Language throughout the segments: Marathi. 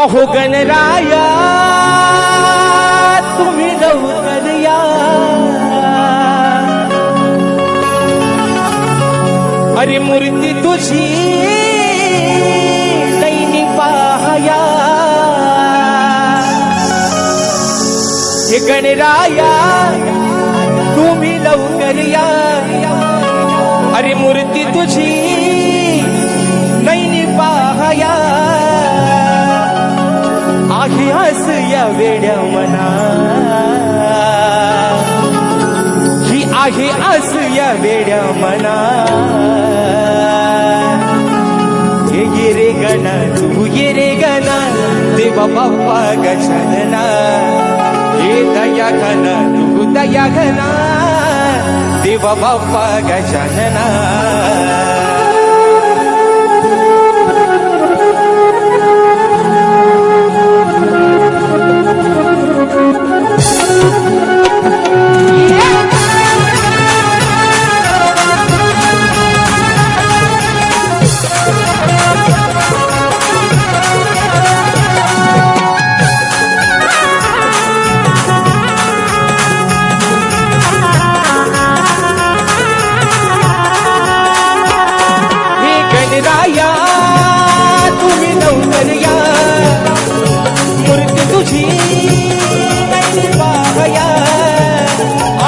अहो गणराया तुम्ही लवकर या. अरे मूर्ती तुझी दैनी पाहया. हे गणराया तुम्ही लवकर या. अरे मूर्ती तुझी आहे या वेड्या मना. ही आहे आस या वेड्या मना. हे गे रे गणा तू गे रे गणा देवा बाप्पा गजानना हे दया घना तू दया घना देवा बाप्पा गजानना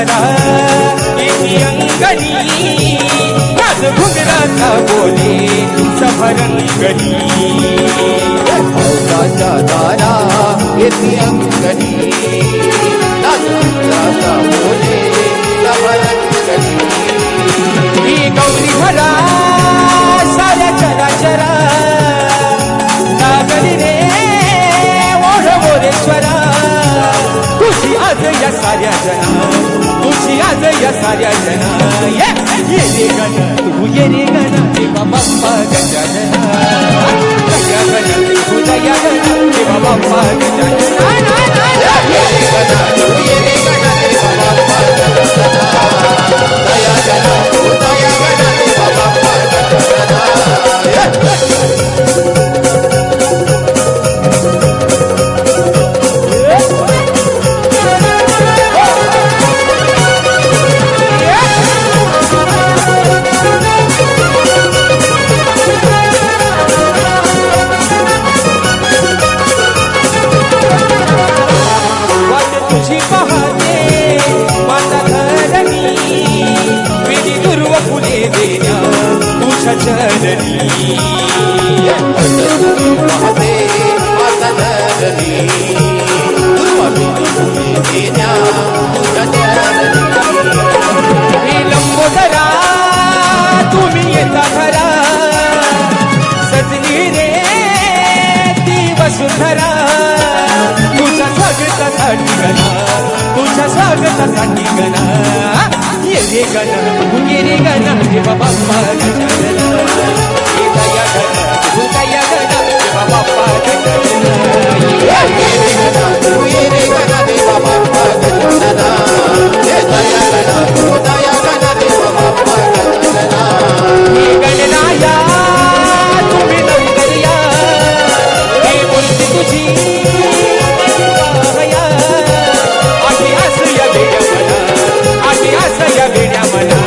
पावसाच्या येती अंगणी. माझ घुगराचा बोले सभरंगणी पावसाच्या दारा येते अंगणी. नाचुराचा बोले लहरंगणी ही गौरी भरा तुझी आज या साऱ्या जना ये ये रे गण तू ये रे गण देवा तुझ्या पाहते आता धरणी देण्या तुझ्या चरणी लंबोदरा तुम्ही येता खरा सजली रे ती वसुंधरा तुझ्या स्वागतासाठी गणा तुझ्या स्वागतासाठी गणा. ये रे गणा तू ये रे गणा देवा बाप्पा गजानना आधी आस